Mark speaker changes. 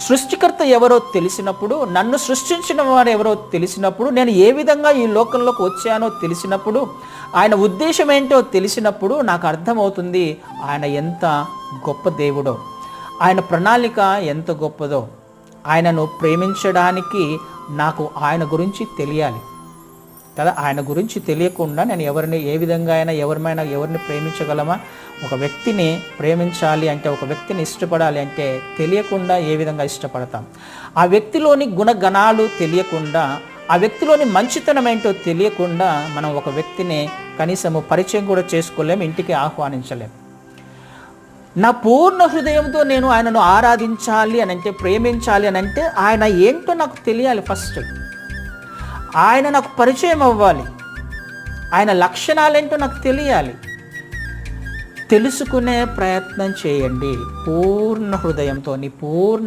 Speaker 1: సృష్టికర్త ఎవరో తెలిసినప్పుడు నన్ను సృష్టించిన వారు ఎవరో తెలిసినప్పుడు నేను ఏ విధంగా ఈ లోకంలోకి వచ్చానో తెలిసినప్పుడు ఆయన ఉద్దేశం ఏంటో తెలిసినప్పుడు నాకు అర్థమవుతుంది ఆయన ఎంత గొప్ప దేవుడో. ఆయన ప్రణాళిక ఎంత గొప్పదో. ఆయనను ప్రేమించడానికి నాకు ఆయన గురించి తెలియాలి. కదా ఆయన గురించి తెలియకుండా నేను ఎవరిని ఏ విధంగా అయినా ఎవరిమైనా ఎవరిని ప్రేమించగలమా? ఒక వ్యక్తిని ప్రేమించాలి అంటే ఒక వ్యక్తిని ఇష్టపడాలి అంటే తెలియకుండా ఏ విధంగా ఇష్టపడతాం? ఆ వ్యక్తిలోని గుణగణాలు తెలియకుండా ఆ వ్యక్తిలోని మంచితనం ఏంటో తెలియకుండా మనం ఒక వ్యక్తిని కనీసము పరిచయం కూడా చేసుకోలేం ఇంటికి ఆహ్వానించలేం. నా పూర్ణ హృదయంతో నేను ఆయనను ఆరాధించాలి అని అంటే ప్రేమించాలి అని అంటే ఆయన ఏంటో నాకు తెలియాలి ఫస్ట్. ఆయన నాకు పరిచయం అవ్వాలి. ఆయన లక్షణాలేంటో నాకు తెలియాలి. తెలుసుకునే ప్రయత్నం చేయండి. పూర్ణ హృదయంతో పూర్ణ